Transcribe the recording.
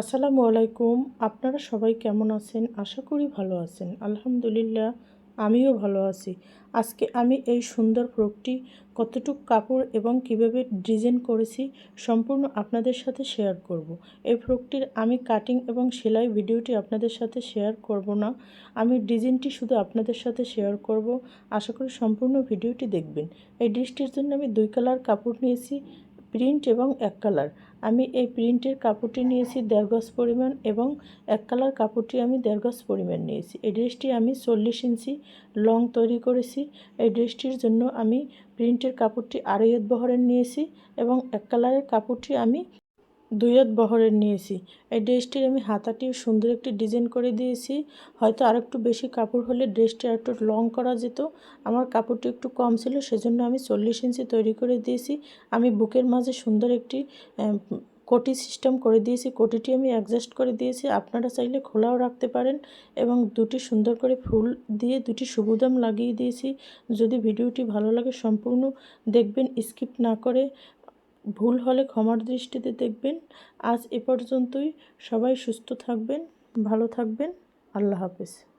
আসসালামু আলাইকুম। আপনারা সবাই কেমন আছেন? আশা করি ভালো আছেন। আলহামদুলিল্লাহ, আমিও ভালো আছি। আজকে আমি এই সুন্দর ফ্রকটি কতটুক কাপড় এবং কীভাবে ডিজাইন করেছি সম্পূর্ণ আপনাদের সাথে শেয়ার করব। এই ফ্রকটির আমি কাটিং এবং সেলাই ভিডিওটি আপনাদের সাথে শেয়ার করব না। আমি ডিজাইনটি শুধু আপনাদের সাথে শেয়ার করব। আশা করি সম্পূর্ণ ভিডিওটি দেখবেন। এই ড্রেসটির জন্য আমি দুই কালার কাপড় নিয়েছি। প্রিন্ট এবং এক কালার। আমি এই প্রিন্টের কাপড়টি নিয়েছি দেড় গজ পরিমাণ এবং এক কালার কাপড়টি আমি দেড় গজ পরিমাণ নিয়েছি। এই ড্রেসটি আমি চল্লিশ ইঞ্চি লং তৈরি করেছি। এই ড্রেসটির জন্য আমি প্রিন্টের কাপড়টি আড়াই বহরের নিয়েছি এবং এক কালারের কাপড়টি আমি দুইয়ত বহরের নিয়েছি। এই ড্রেসটির আমি হাতাটিও সুন্দর একটি ডিজাইন করে দিয়েছি। হয়তো আর একটু বেশি কাপড় হলে ড্রেসটি আর একটু লং করা যেত। আমার কাপড়টি একটু কম ছিল, সেজন্য আমি চল্লিশ ইঞ্চি তৈরি করে দিয়েছি। আমি বুকের মাঝে সুন্দর একটি কোটি সিস্টেম করে দিয়েছি। কোটিটি আমি অ্যাডজাস্ট করে দিয়েছি। আপনারা চাইলে খোলাও রাখতে পারেন এবং দুটি সুন্দর করে ফুল দিয়ে দুটি সুবুদাম লাগিয়ে দিয়েছি। যদি ভিডিওটি ভালো লাগে, সম্পূর্ণ দেখবেন। স্কিপ না করে ভুল হলে ক্ষমার দৃষ্টিতে দেখবেন। আজ এ পর্যন্তই। সবাই সুস্থ থাকবেন, ভালো থাকবেন। আল্লাহ হাফেজ।